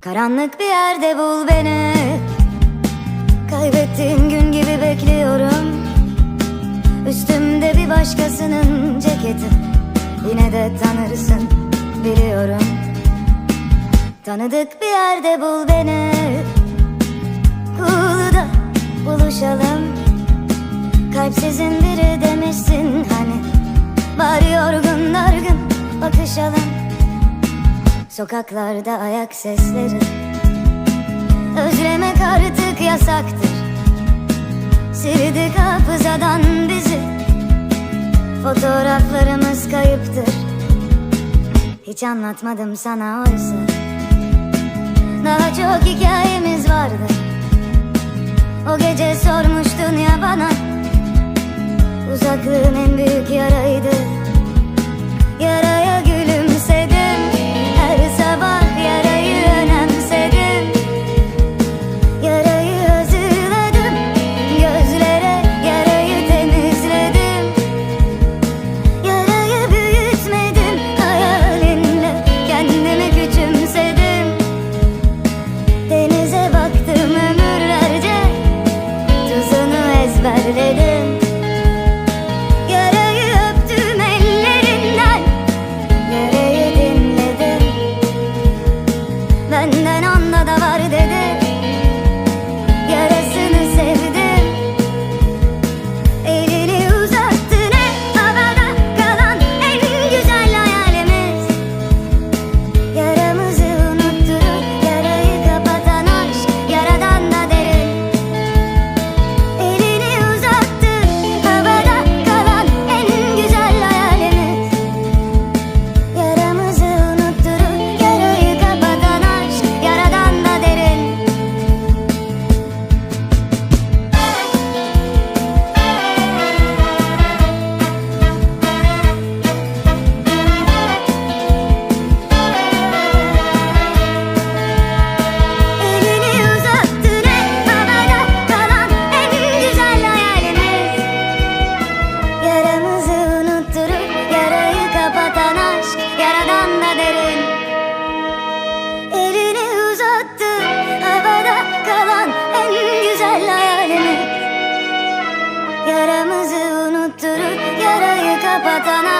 Karanlık bir yerde bul beni. Kaybettiğin gün gibi bekliyorum. Üstümde bir başkasının ceketi. Yine de tanırsın biliyorum. Tanıdık bir yerde bul beni. Kulu'da buluşalım. Kalpsizin biri demişsin hani. Bari yorgun dargın bakışalım Sokaklarda ayak sesleri. Özlemek artık yasaktır. Sildik hafızadan bizi. Fotoğraflarımız kayıptır. Hiç anlatmadım sana oysa. Daha çok hikayemiz tuttu Havada kalan en güzel hayalimi. Yaramızı unutturur Yarayı kapatana